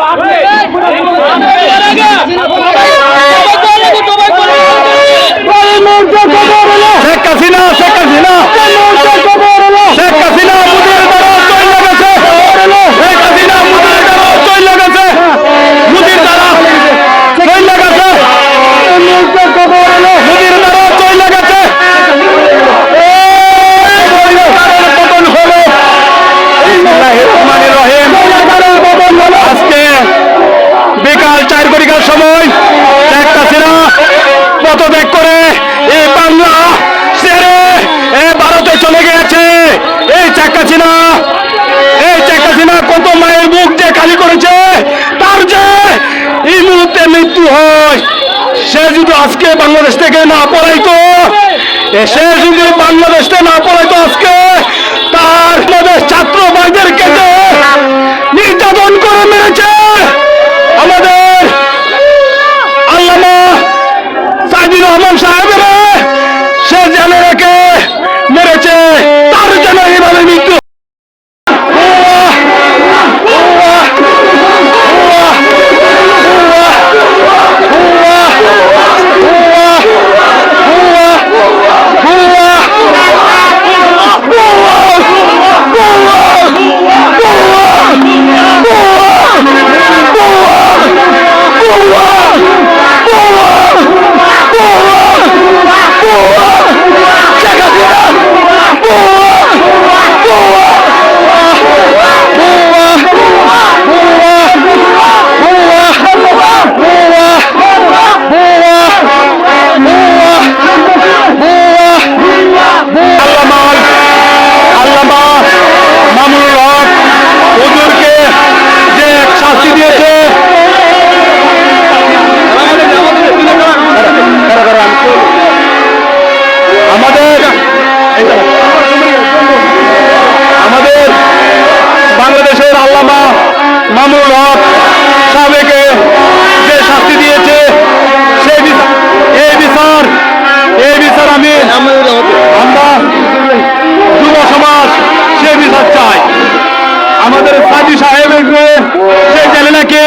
বাদ তার যে এই মুহূর্তে মৃত্যু হয়। সে যদি আজকে বাংলাদেশ থেকে না পড়াইতো সে যদি বাংলাদেশ থেকে না পড়াইতো আজকে সাহেবকে সেই ছেলেটাকে